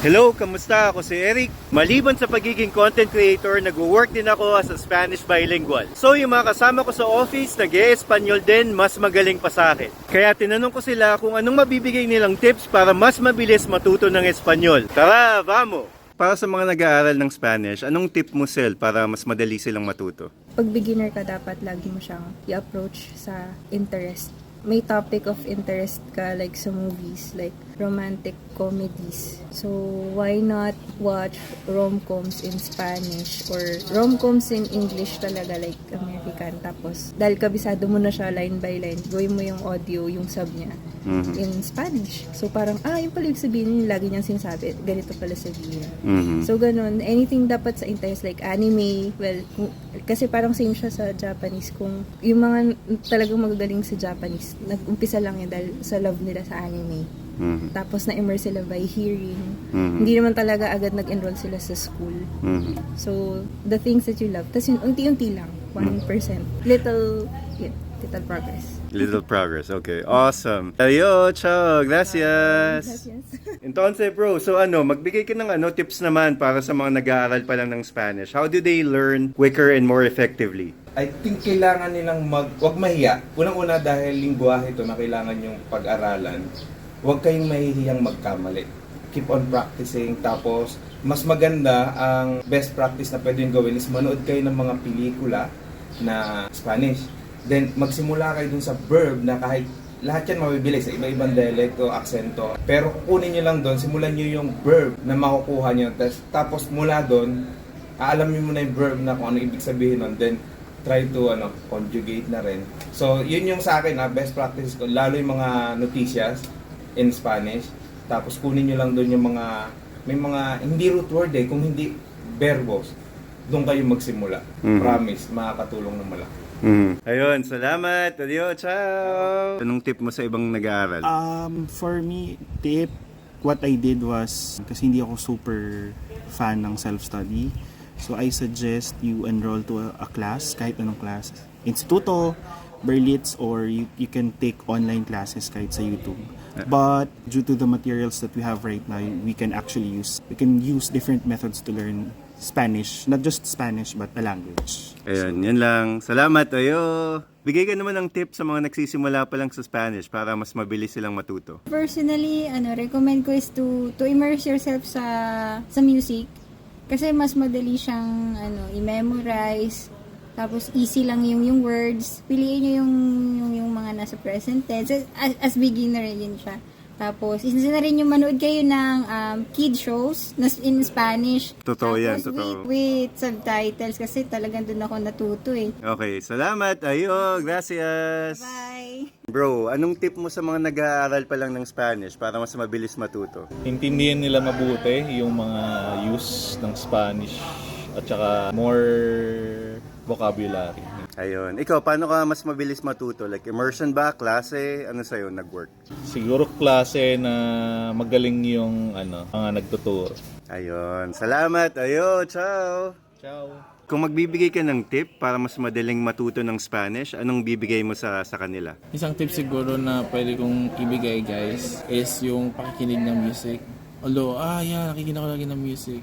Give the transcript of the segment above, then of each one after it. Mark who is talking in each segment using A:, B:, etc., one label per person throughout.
A: Hello, kamusta? Ako si Eric. Maliban sa pagiging content creator, nag-work din ako as a Spanish bilingual. So yung mga kasama ko sa office, nag espanyol din, mas magaling pa sa akin. Kaya tinanong ko sila kung anong mabibigay nilang tips para mas mabilis matuto ng Espanyol. Tara, vamos! Para sa mga nag-aaral ng Spanish, anong tip mo, Sel, para mas madali silang matuto?
B: Pag beginner ka, dapat lagi mo siyang i-approach sa interest. May topic of interest ka like sa movies, like romantic comedies. So, why not watch rom-coms in Spanish or rom-coms in English talaga like American. Tapos, dahil kabisado mo na siya line by line, gawin mo yung audio, yung sub niya
A: Mhm.
B: in Spanish. So, parang, ah, yung pala yung sabihin yung lagi niyang sinasabi. Ganito pala sabihin.
A: Mhm.
B: So, ganun. Anything dapat sa interest, like anime, well, kasi parang same siya sa Japanese. Kung yung mga talagang magagaling sa Japanese, nag-umpisa lang yun dahil sa love nila sa anime.
A: Mhm.
B: Tapos na-immerse sila by hearing.
A: Mhm.
B: Hindi naman talaga agad nag-enroll sila sa school.
A: Mhm.
B: So, the things that you love. Tapos yun, unti-unti lang. 1%. Little, yun, little progress.
A: Little progress. Okay. Awesome. Ayo, ciao. Gracias.
B: Yes.
A: Entonces, bro, so ano, magbigay ka ng ano, tips naman para sa mga nag-aaral pa lang ng Spanish. How do they learn quicker and more effectively?
C: I think kailangan nilang mag wag mahiya. Unang-una dahil lingwahe ito na kailangan yung pag-aralan. Huwag kayong mahihiyang magkamali. Keep on practicing tapos mas maganda ang best practice na pwedeng gawin is manood kayo ng mga pelikula na Spanish. Then magsimula kayo dun sa verb na kahit lahat yan mabibili sa iba-ibang dialekto, aksento. Pero kukunin nyo lang doon, simulan nyo yung verb na makukuha nyo. Tas- Tapos mula doon, aalamin mo na yung verb na kung ano ibig sabihin nun. Then, try to ano conjugate na rin. So, yun yung sa akin, ha, best practice ko. Lalo yung mga noticias in Spanish. Tapos, kunin nyo lang doon yung mga, may mga, hindi root word eh, kung hindi verbos. Doon kayo magsimula.
A: Mhm.
C: Promise, makakatulong na malaki.
A: Mhm. Ayun, salamat. Adio, ciao. Anong tip mo sa ibang nag-aaral?
D: Um, for me, tip, what I did was, kasi hindi ako super fan ng self-study, so I suggest you enroll to a, a class, kahit anong class. Instituto, Berlitz, or you, you can take online classes kahit sa YouTube. But due to the materials that we have right now, we can actually use, we can use different methods to learn Spanish, not just Spanish, but a language.
A: Ayun, yan lang. Salamat, ayo. Bigay ka naman ng tip sa mga nagsisimula pa lang sa Spanish para mas mabilis silang matuto.
E: Personally, ano, recommend ko is to to immerse yourself sa sa music kasi mas madali siyang ano, i-memorize. Tapos easy lang yung yung words. Piliin niyo yung yung, yung mga nasa present tense as, as beginner yun siya. Tapos, isa na rin yung manood kayo ng um, kid shows na in Spanish.
A: Totoo yan,
E: Tapos,
A: totoo.
E: With, with subtitles kasi talagang doon ako natuto eh.
A: Okay, salamat. Ayo, gracias.
E: Bye!
A: Bro, anong tip mo sa mga nag-aaral pa lang ng Spanish para mas mabilis matuto?
F: intindihan nila mabuti yung mga use ng Spanish at saka more vocabulary.
A: Ayun. Ikaw, paano ka mas mabilis matuto? Like immersion ba? Klase? Ano sa'yo nag-work?
F: Siguro klase na magaling yung ano, mga nagtuturo.
A: Ayun. Salamat. Ayo, ciao.
F: Ciao!
A: Kung magbibigay ka ng tip para mas madaling matuto ng Spanish, anong bibigay mo sa sa kanila?
G: Isang tip siguro na pwede kong ibigay guys is yung pakikinig ng music. Although, ah yeah, nakikinig ako lagi ng music.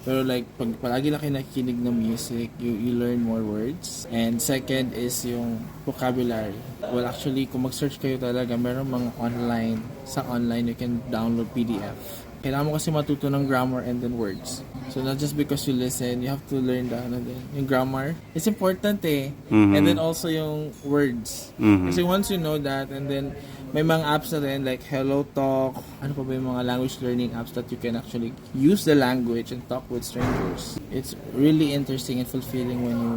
G: Pero like, pag palagi lang kayo nakikinig ng music, you, you learn more words. And second is yung vocabulary. Well, actually, kung mag-search kayo talaga, meron mga online. Sa online, you can download PDF. Kailangan mo kasi matuto ng grammar and then words. So not just because you listen, you have to learn the ano din, yung grammar. It's important eh.
A: Mhm.
G: And then also yung words.
A: Mhm.
G: Kasi once you know that and then may mga apps na rin like Hello Talk, ano pa ba yung mga language learning apps that you can actually use the language and talk with strangers. It's really interesting and fulfilling when you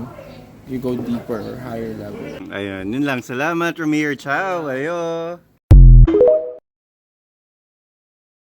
G: you go deeper or higher level.
A: Ayun, yun lang. Salamat, Ramir. Ciao. Ayo.